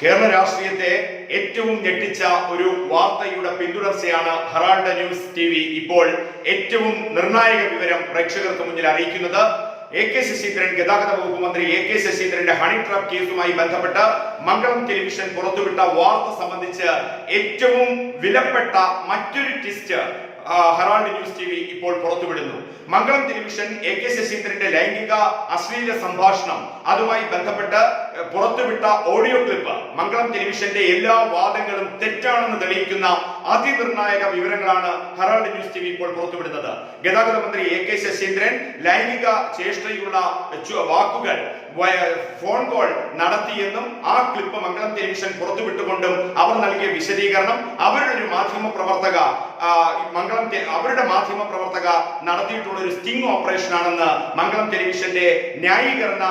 കേരള രാഷ്ട്രീയത്തെ ഏറ്റവും ഞെട്ടിച്ച ഒരു വാർത്തയുടെ പിന്തുടർച്ചയാണ് ഹറാൾഡ് ന്യൂസ് ടി വി ഇപ്പോൾ ഏറ്റവും നിർണായക വിവരം പ്രേക്ഷകർക്ക് മുന്നിൽ അറിയിക്കുന്നത്. എ കെ ശശീന്ദ്രൻ ഗതാഗത വകുപ്പ് മന്ത്രി എ കെ ശശീന്ദ്രന്റെ ഹണി ട്രാപ്പ് കേസുമായി ബന്ധപ്പെട്ട് മംഗളം ടെലിവിഷൻ പുറത്തുവിട്ട വാർത്ത സംബന്ധിച്ച് ഏറ്റവും വിലപ്പെട്ട മറ്റൊരു twist Herald News T V ഇപ്പോൾ പുറത്തുവിടുന്നു. മംഗളം ടെലിവിഷൻ എ കെ ശശീന്ദ്രന്റെ ലൈംഗിക അശ്ലീല സംഭാഷണം അതുമായി ബന്ധപ്പെട്ട് പുറത്തുവിട്ട ഓഡിയോ ക്ലിപ്പ് മംഗളം ടെലിവിഷന്റെ എല്ലാ വാദങ്ങളും തെറ്റാണെന്ന് തെളിയിക്കുന്ന അതിനിർണായക വിവരങ്ങളാണ് ഹെറാൾഡ് ന്യൂസ് ടി വി ഇപ്പോൾ പുറത്തുവിടുന്നത്. ഗതാഗത മന്ത്രി എ കെ ശശീന്ദ്രൻ ലൈംഗിക ചേഷ്ടയുള്ള വാക്കുകൾ ഫോൺ കോൾ നടത്തിയെന്നും ആ ക്ലിപ്പ് മംഗളം ടെലിവിഷൻ പുറത്തുവിട്ടുകൊണ്ടും അവർ നൽകിയ വിശദീകരണം അവരുടെ ഒരു മാധ്യമ പ്രവർത്തക മംഗളം അവരുടെ മാധ്യമ പ്രവർത്തക നടത്തിയിട്ടുള്ള ഒരു സ്റ്റിംഗ് ഓപ്പറേഷൻ ആണെന്ന് മംഗളം ടെലിവിഷന്റെ ന്യായീകരണ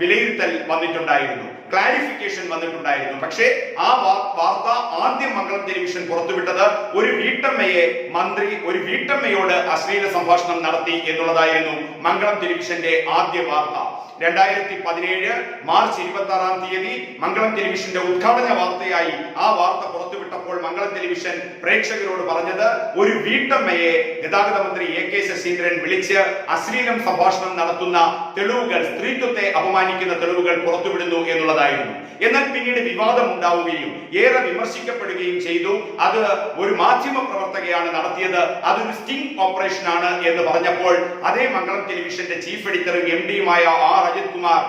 വിലയിരുത്തൽ വന്നിട്ടുണ്ടായിരുന്നു. ക്ലാരിഫിക്കേഷൻ വന്നിട്ടുണ്ടായിരുന്നു. പക്ഷേ ആ വാർത്ത ആദ്യം മംഗളം ടെലിവിഷൻ പുറത്തുവിട്ടത് ഒരു വീട്ടമ്മയെ മന്ത്രി ഒരു വീട്ടമ്മയോട് അശ്ലീല സംഭാഷണം നടത്തി എന്നുള്ളതായിരുന്നു മംഗളം ടെലിവിഷന്റെ ആദ്യ വാർത്ത. രണ്ടായിരത്തി പതിനേഴ് മാർച്ച് ഇരുപത്തി ആറാം തീയതി മംഗളം ടെലിവിഷന്റെ ഉദ്ഘാടന വാർത്തയായി ആ വാർത്ത പുറത്തുവിട്ടപ്പോൾ മംഗളം ടെലിവിഷൻ പ്രേക്ഷകരോട് പറഞ്ഞത് ഒരു വീട്ടമ്മയെ ഗതാഗത മന്ത്രി എ കെ ശശീന്ദ്രൻ വിളിച്ച് അശ്ലീലം സംഭാഷണം നടത്തുന്ന തെളിവുകൾ സ്ത്രീത്വത്തെ അപമാനിക്കുന്ന തെളിവുകൾ പുറത്തുവിടുന്നു എന്നുള്ളതായിരുന്നു. എന്നാൽ പിന്നീട് വിവാദം ഉണ്ടാവുകയും ഏറെ വിമർശിക്കപ്പെടുകയും ചെയ്തു. അത് ഒരു മാധ്യമ പ്രവർത്തകയാണ് നടത്തിയത്. അതൊരു സ്റ്റിംഗ് ഓപ്പറേഷൻ ആണ് എന്ന് പറഞ്ഞപ്പോൾ അതേ മംഗളം ടെലിവിഷന്റെ ചീഫ് എഡിറ്ററും എം ഡിയുമായ ആർ അജിത് കുമാർ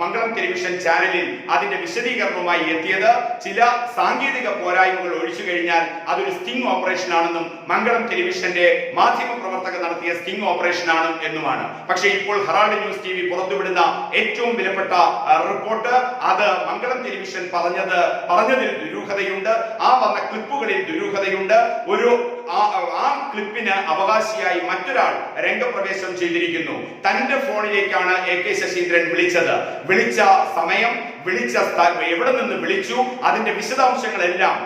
മംഗളം ടെലിവിഷൻ ചാനലിൽ അതിന്റെ വിശദീകരണവുമായി എത്തിയത്. ചില സാങ്കേതിക പോരായ്മകൾ ഒഴിച്ചു കഴിഞ്ഞാൽ അതൊരു സ്റ്റിംഗ് ഓപ്പറേഷൻ ആണെന്നും മംഗളം ടെലിവിഷന്റെ മാധ്യമ പ്രവർത്തകർ നടത്തിയ സ്റ്റിംഗ് ഓപ്പറേഷൻ ആണ് എന്നുമാണ്. പക്ഷേ ഇപ്പോൾ ഹറാൾഡ് ന്യൂസ് ടി വി പുറത്തുവിടുന്ന ഏറ്റവും വിലപ്പെട്ട റിപ്പോർട്ട് അത് മംഗളം ടെലിവിഷൻ പറഞ്ഞത് പറഞ്ഞതിൽ ദുരൂഹതയുണ്ട്. ആ വന്ന ക്ലിപ്പുകളിൽ ദുരൂഹതയുണ്ട്. ഒരു ആ ക്ലിപ്പിന് അവകാശിയായി മറ്റൊരാൾ രംഗപ്രവേശം ചെയ്തിരിക്കുന്നു. തന്റെ ഫോണിലേക്കാണ് എ കെ ശശീന്ദ്രൻ വിളിച്ചത്. വിളിച്ച സമയം വിളിച്ച എവിടെ നിന്ന് വിളിച്ചു അതിന്റെ വിശദാംശങ്ങളെല്ലാം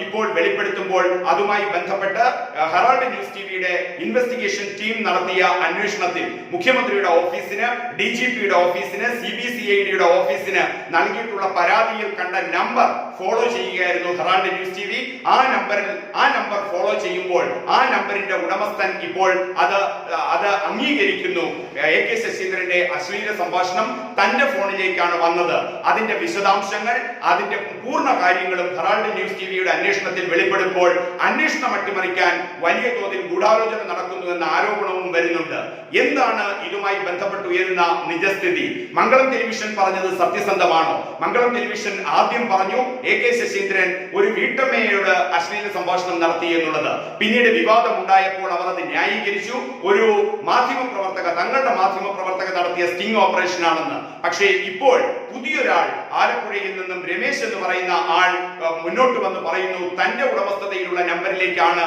ഇപ്പോൾ വെളിപ്പെടുത്തുമ്പോൾ അതുമായി ബന്ധപ്പെട്ട് ഹെറാൾഡ് ന്യൂസ് ടിവിയുടെ ഇൻവെസ്റ്റിഗേഷൻ ടീം നടത്തിയ അന്വേഷണത്തിൽ മുഖ്യമന്ത്രിയുടെ ഓഫീസിന് ഡി ജി പിയുടെ ഓഫീസിന് സി ബി സി ഐ ഡിയുടെ ഓഫീസിന് നൽകിയിട്ടുള്ള പരാതിയിൽ കണ്ട നമ്പർ ഫോളോ ചെയ്യുകയായിരുന്നു ഹെറാൾഡ് ന്യൂസ് ടി വി. ആ നമ്പറിൽ ആ നമ്പർ ഫോളോ ചെയ്യുമ്പോൾ ആ നമ്പറിന്റെ ഉടമസ്ഥൻ ഇപ്പോൾ അത് അത് അംഗീകരിക്കുന്നു. എ കെ ശശീന്ദ്രന്റെ അശ്ലീല സംഭാഷണം തന്റെ ഫോണിലേക്കാണ് വന്നത്. അതിന്റെ വിശദാംശങ്ങൾ അതിന്റെ പൂർണ കാര്യങ്ങളും ഹെറാൾഡ് ന്യൂസ് ടിവിയുടെ അന്വേഷണത്തിൽ വെളിപ്പെടുമ്പോൾ അന്വേഷണം അട്ടിമറിക്കാൻ വലിയ തോതിൽ ഗൂഢാലോചന നടക്കുന്നു എന്ന ആരോപണവും വരുന്നുണ്ട്. എന്താണ് ഇതുമായി ബന്ധപ്പെട്ട് ഉയരുന്ന നിജസ്ഥിതി? മംഗളം ടെലിവിഷൻ പറഞ്ഞത് സത്യസന്ധമാണോ? മംഗളം ടെലിവിഷൻ ആദ്യം പറഞ്ഞു എ കെ ശശീന്ദ്രൻ ഒരു വീട്ടമ്മയോട് അശ്ലീല സംഭാഷണം നടത്തി എന്നുള്ളത്. പിന്നീട് വിവാദം ഉണ്ടായപ്പോൾ അവർ അത് ന്യായീകരിച്ചു. ഒരു മാധ്യമ പ്രവർത്തക തങ്ങളുടെ മാധ്യമ പ്രവർത്തക നടത്തിയ സ്റ്റിംഗ് ഓപ്പറേഷൻ ആണെന്ന്. പക്ഷേ ഇപ്പോൾ പുതിയൊരാൾ ആലപ്പുഴയിൽ നിന്നും രമേശ് എന്ന് പറയുന്ന ആൾ മുന്നോട്ട് വന്ന് പറയുന്നു തന്റെ ഉടമസ്ഥതയിലുള്ള നമ്പറിലേക്കാണ്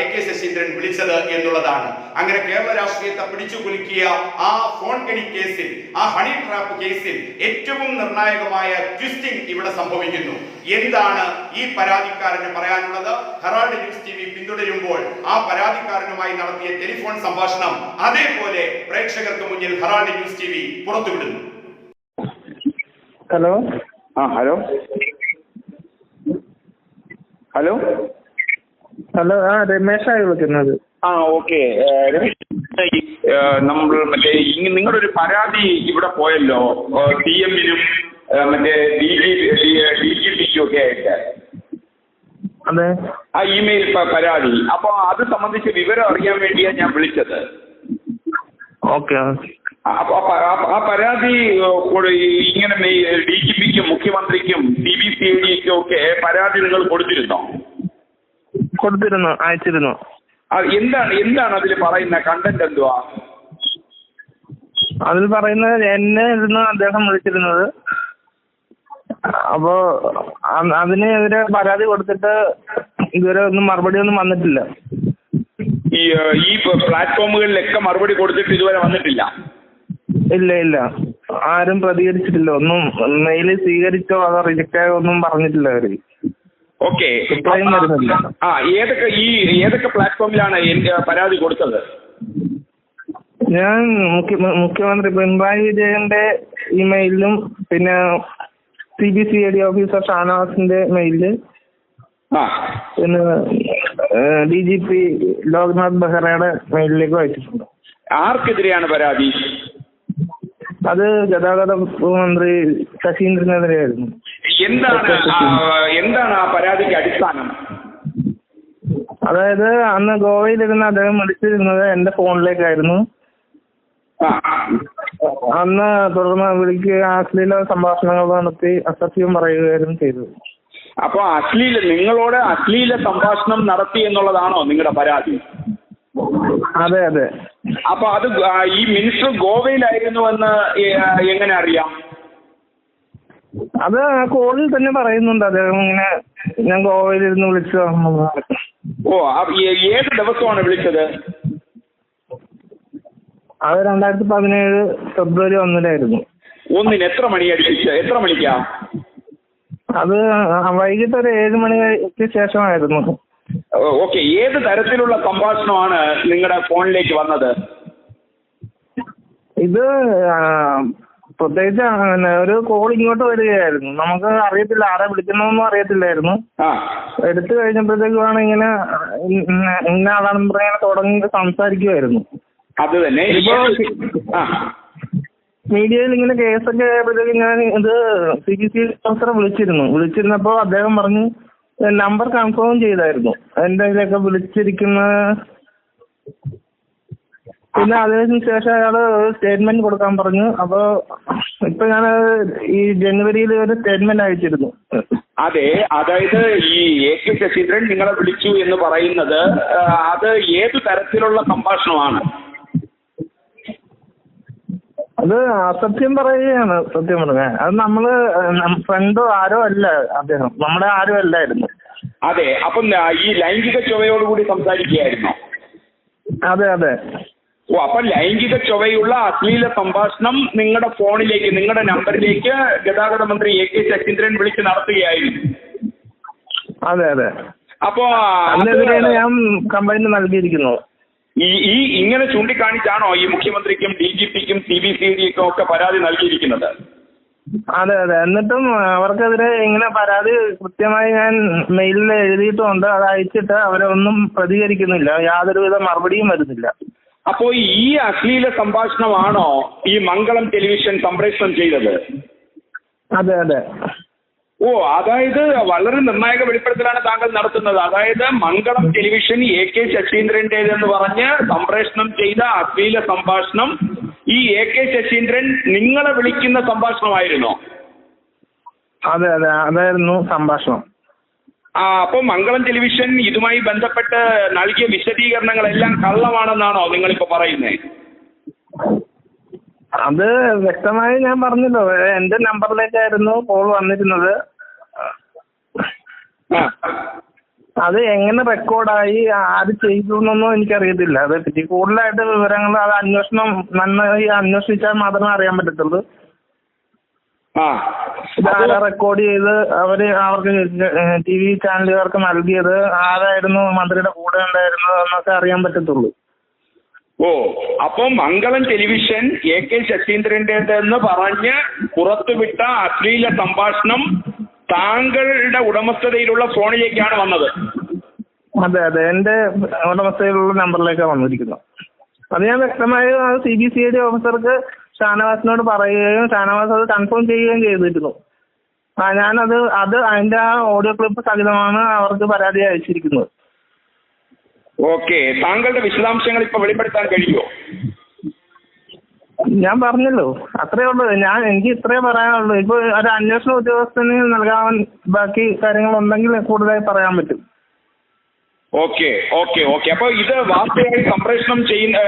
എ കെ ശശീന്ദ്രൻ വിളിച്ചത് എന്നുള്ളതാണ്. അങ്ങനെ കേരള രാഷ്ട്രീയത്തെ പിടിച്ചു കുലുക്കിയ ആ ഫോൺ കെണി കേസിൽ ആ ഹണി ട്രാപ്പ് കേസിൽ ഏറ്റവും നിർണായകമായ ട്വിസ്റ്റിംഗ് ഇവിടെ സംഭവിക്കുന്നു. എന്താണ് ഈ പരാതിക്കാരന് പറയാനുള്ളത്? ഹെറാൾഡ് ന്യൂസ് ടി വി പിന്തുടരുമ്പോൾ ആ പരാതിക്കാരനുമായി നടത്തിയ ടെലിഫോൺ സംഭാഷണം അതേപോലെ പ്രേക്ഷകർക്ക് മുന്നിൽ ഹെറാൾഡ് ന്യൂസ് ടി വി പുറത്തുവിടുന്നു. ഹലോ? ആ ഹലോ? ഹലോ? ഹലോ ആ രമേശായി വിളിക്കുന്നത്. ആ ഓക്കെ. നമ്മൾ മറ്റേ നിങ്ങളുടെ ഒരു പരാതി ഇവിടെ പോയല്ലോ. ടി എമ്മിനും മറ്റേ ഡി ജി ഡി ജി പിക്കും ഒക്കെ ആയിട്ട്. അതെ. ആ ഇമെയിൽ പരാതി. അപ്പൊ അത് സംബന്ധിച്ച് വിവരം അറിയാൻ വേണ്ടിയാണ് ഞാൻ വിളിച്ചത്. ഓക്കെ. ആ പരാതി ഇങ്ങനെ ഡി ജി പിക്കും മുഖ്യമന്ത്രിക്കും ഡി ബി സി ഡിക്കും ഒക്കെ പരാതി നിങ്ങൾ കൊടുത്തിരുന്നോ? കൊടുത്തിരുന്നു അയച്ചിരുന്നു. എന്താണ് എന്താണ് അതിൽ പറയുന്ന കണ്ടന്റ് എന്തുവാ? അതിൽ പറയുന്നത് എന്നെ ഇരുന്ന് അദ്ദേഹം വിളിച്ചിരുന്നത്. അപ്പോ അതിന് അതിനെതിരെ പരാതി കൊടുത്തിട്ട് ഇതുവരെ ഒന്നും മറുപടി ഒന്നും വന്നിട്ടില്ല. ഈ പ്ലാറ്റ്ഫോമുകളിലൊക്കെ മറുപടി കൊടുത്തിട്ട് ഇതുവരെ വന്നിട്ടില്ല. ഇല്ല ഇല്ല. ആരും പ്രതികരിച്ചിട്ടില്ല. ഒന്നും മെയിൽ സ്വീകരിച്ചോ അതോ റിജക്റ്റ് ആയോ ഒന്നും പറഞ്ഞിട്ടില്ല അവർ. ഓക്കെ. റിപ്ലൈയും വരുന്നില്ല. ആ ഏതൊക്കെ ഈ ഏതൊക്കെ പ്ലാറ്റ്ഫോമിലാണ് എന്റെ പരാതി കൊടുത്തത്? ഞാൻ മുഖ്യ മുഖ്യമന്ത്രി പിണറായി വിജയന്റെ ഇമെയിലും പിന്നെ C B C I D officer ഷാനവാസിന്റെ മെയിലിൽ ആ. പിന്നെ ഡി ജി പി ലോക്നാഥ് ബെഹ്റയുടെ മെയിലിലേക്ക് അയച്ചിട്ടുണ്ട്. ആർക്കെതിരെയാണ് പരാതി? അത് ഗതാഗത മന്ത്രി ശശീന്ദ്രനെതിരെയായിരുന്നു. എന്താണ് എന്താണ് ആ പരാതിക്ക് അടിസ്ഥാനം? അതായത് അന്ന് ഗോവയിലിരുന്ന് അദ്ദേഹം വിളിച്ചിരുന്നത് എന്റെ ഫോണിലേക്കായിരുന്നു. അന്ന് തുടർന്ന് വിളിക്കുക അശ്ലീല സംഭാഷണങ്ങൾ നടത്തി അസത്യം പറയുകയായിരുന്നു ചെയ്തത്. അപ്പൊ അശ്ലീല നിങ്ങളോട് അശ്ലീല സംഭാഷണം നടത്തി എന്നുള്ളതാണോ നിങ്ങളുടെ പരാതി? അതെ അതെ. അപ്പൊ അത് ഈ മിനിസ്റ്റർ ഗോവയിലായിരുന്നു എന്ന് എങ്ങനെ അറിയാം? അത് കോളിൽ തന്നെ പറയുന്നുണ്ട്. അദ്ദേഹം ഇങ്ങനെ ഞാൻ ഗോവയിൽ ഇരുന്ന് വിളിച്ചു ഓ ഏത് ദിവസമാണ് വിളിച്ചത്? അത് രണ്ടായിരത്തി പതിനേഴ് ഫെബ്രുവരി ഒന്നിലായിരുന്നു. ഒന്നിന് എത്ര മണി അടിപ്പിച്ച എത്ര മണിക്കാ? അത് വൈകിട്ട് ഒരു ഏഴ് മണിക്ക് ശേഷമായിരുന്നു. ഓക്കെ ഏത് തരത്തിലുള്ള സംഭാഷണമാണ് നിങ്ങളുടെ ഫോണിലേക്ക് വന്നത്? ഇത് പ്രത്യേകിച്ച് ഒരു കോൾ ഇങ്ങോട്ട് വരികയായിരുന്നു. നമുക്ക് അറിയത്തില്ല ആരെ വിളിക്കണമെന്നും അറിയത്തില്ലായിരുന്നു. എടുത്തു കഴിഞ്ഞപ്പോഴത്തേക്കുമാണ് ഇങ്ങനെ ഇന്ന ആളാണെന്ന് പറയാൻ തുടങ്ങി സംസാരിക്കുമായിരുന്നു അത് തന്നെ. ഇപ്പോ മീഡിയയിൽ ഇങ്ങനെ കേസൊക്കെ ആയപ്പോഴത്തേക്കും ഞാൻ ഇത് സി ബി സി ഓഫീസറെ വിളിച്ചിരുന്നു. വിളിച്ചിരുന്നപ്പോ അദ്ദേഹം പറഞ്ഞു നമ്പർ കൺഫേം ചെയ്തായിരുന്നു. എന്തെങ്കിലുമൊക്കെ വിളിച്ചിരിക്കുന്ന പിന്നെ അതിന് ശേഷം അയാൾ സ്റ്റേറ്റ്മെന്റ് കൊടുക്കാൻ പറഞ്ഞു. അപ്പോൾ ഇപ്പൊ ഞാൻ ഈ ജനുവരിയിൽ ഒരു സ്റ്റേറ്റ്മെന്റ് അയച്ചിരുന്നു. അതെ അതായത് ഈ എ കെ ശശീന്ദ്രൻ നിങ്ങളെ വിളിച്ചു എന്ന് പറയുന്നത് അത് ഏത് തരത്തിലുള്ള സംഭാഷണമാണ്? അത് സത്യം പറയുകയാണ് സത്യം പറഞ്ഞ. അത് നമ്മൾ ഫ്രണ്ടോ ആരോ അല്ല അദ്ദേഹം. നമ്മുടെ ആരും അല്ലായിരുന്നു. അതെ അപ്പം ഈ ലൈംഗിക ചുവയോടുകൂടി സംസാരിക്കുകയായിരുന്നു. അതെ അതെ. ഓ അപ്പൊ ലൈംഗിക ചുവയുള്ള അശ്ലീല സംഭാഷണം നിങ്ങളുടെ ഫോണിലേക്ക് നിങ്ങളുടെ നമ്പറിലേക്ക് ഗതാഗത മന്ത്രി എ കെ ശശീന്ദ്രൻ വിളിച്ച് നടത്തുകയായിരുന്നു. അതെ അതെ. അപ്പോ അത് അതിനെതിരെയാണ് ഞാൻ കംപ്ലൈന്റ് നൽകിയിരിക്കുന്നത്. ഈ ഈ ഇങ്ങനെ ചൂണ്ടിക്കാണിച്ചാണോ ഈ മുഖ്യമന്ത്രിക്കും ഡി ജി പിക്കും സി ബി സി ഡിക്കും ഒക്കെ പരാതി നൽകിയിരിക്കുന്നത്? അതെ അതെ. എന്നിട്ടും അവർക്കെതിരെ ഇങ്ങനെ പരാതി കൃത്യമായി ഞാൻ മെയിലിൽ എഴുതിയിട്ടുണ്ട്. അത് അയച്ചിട്ട് അവരൊന്നും പ്രതികരിക്കുന്നില്ല. യാതൊരുവിധ മറുപടിയും വരുന്നില്ല. അപ്പോ ഈ അശ്ലീല സംഭാഷണമാണോ ഈ മംഗളം ടെലിവിഷൻ സംപ്രേഷണം ചെയ്തത്? അതെ അതെ. ഓ അതായത് വളരെ നിർണായക വെളിപ്പെടുത്തലാണ് താങ്കൾ നടത്തുന്നത്. അതായത് മംഗളം ടെലിവിഷൻ എ കെ ശശീന്ദ്രന്റേതെന്ന് പറഞ്ഞ് സംപ്രേഷണം ചെയ്ത അശ്ലീല സംഭാഷണം ഈ എ കെ ശശീന്ദ്രൻ നിങ്ങളെ വിളിക്കുന്ന സംഭാഷണമായിരുന്നോ. അതെ അതെ അതായിരുന്നു സംഭാഷണം. ആ അപ്പൊ മംഗളം ടെലിവിഷൻ ഇതുമായി ബന്ധപ്പെട്ട് നൽകിയ വിശദീകരണങ്ങളെല്ലാം കള്ളമാണെന്നാണോ നിങ്ങളിപ്പോ പറയുന്നത് അത് വ്യക്തമായി ഞാൻ പറഞ്ഞല്ലോ. എന്റെ നമ്പറിലേക്കായിരുന്നു കോൾ വന്നിരുന്നത്. അത് എങ്ങനെ റെക്കോർഡായി ആര് ചെയ്തു എന്നൊന്നും എനിക്കറിയത്തില്ല. അതേപ്പറ്റി കൂടുതലായിട്ട് വിവരങ്ങൾ അത് അന്വേഷണം നന്നായി അന്വേഷിച്ചാൽ മാത്രമേ അറിയാൻ പറ്റത്തുള്ളൂ. ആ. ഇത് ആരാ റെക്കോർഡ് ചെയ്ത് അവർ അവർക്ക് ടി വി ചാനലുകാർക്ക് നൽകിയത് ആരായിരുന്നു മന്ത്രിയുടെ കൂടെ ഉണ്ടായിരുന്നത് എന്നൊക്കെ അറിയാൻ പറ്റത്തുള്ളൂ. ഓ അപ്പൊ മംഗളം ടെലിവിഷൻ എ കെ ശശീന്ദ്രന്റേതെന്ന് പറഞ്ഞ് പുറത്തുവിട്ട അശ്ലീല സംഭാഷണം താങ്കളുടെ ഉടമസ്ഥതയിലുള്ള ഫോണിലേക്കാണ് വന്നത്. അതെ അതെ. എന്റെ ഉടമസ്ഥയിലുള്ള നമ്പറിലേക്കാണ് വന്നിരിക്കുന്നത്. അത് ഞാൻ വ്യക്തമായി C B C I D ഓഫീസർക്ക് ഷാനവാസിനോട് പറയുകയും ഷാനവാസ് അത് കൺഫേം ചെയ്യുകയും ചെയ്തിരുന്നു. ആ ഞാനത് അത് അതിന്റെ ആ ഓഡിയോ ക്ലിപ്പ് സഹിതമാണ് അവർക്ക് പരാതി അയച്ചിരിക്കുന്നത്. ഓക്കെ. താങ്കളുടെ വിശദാംശങ്ങൾ ഇപ്പൊ വെളിപ്പെടുത്താൻ കഴിയുമോ? ഞാൻ പറഞ്ഞല്ലോ. അത്രേ ഉള്ളൂ. ഞാൻ എനിക്ക് ഇത്രേ പറയാനുള്ളൂ. ഇപ്പൊ ഒരു അന്വേഷണ ഉദ്യോഗസ്ഥന് നൽകാൻ ബാക്കി കാര്യങ്ങൾ ഉണ്ടെങ്കിൽ കൂടുതലായി പറയാൻ പറ്റും. Okay okay okay. അപ്പൊ ഇത് വാർത്തയായി സംപ്രേഷണം ചെയ്യുന്ന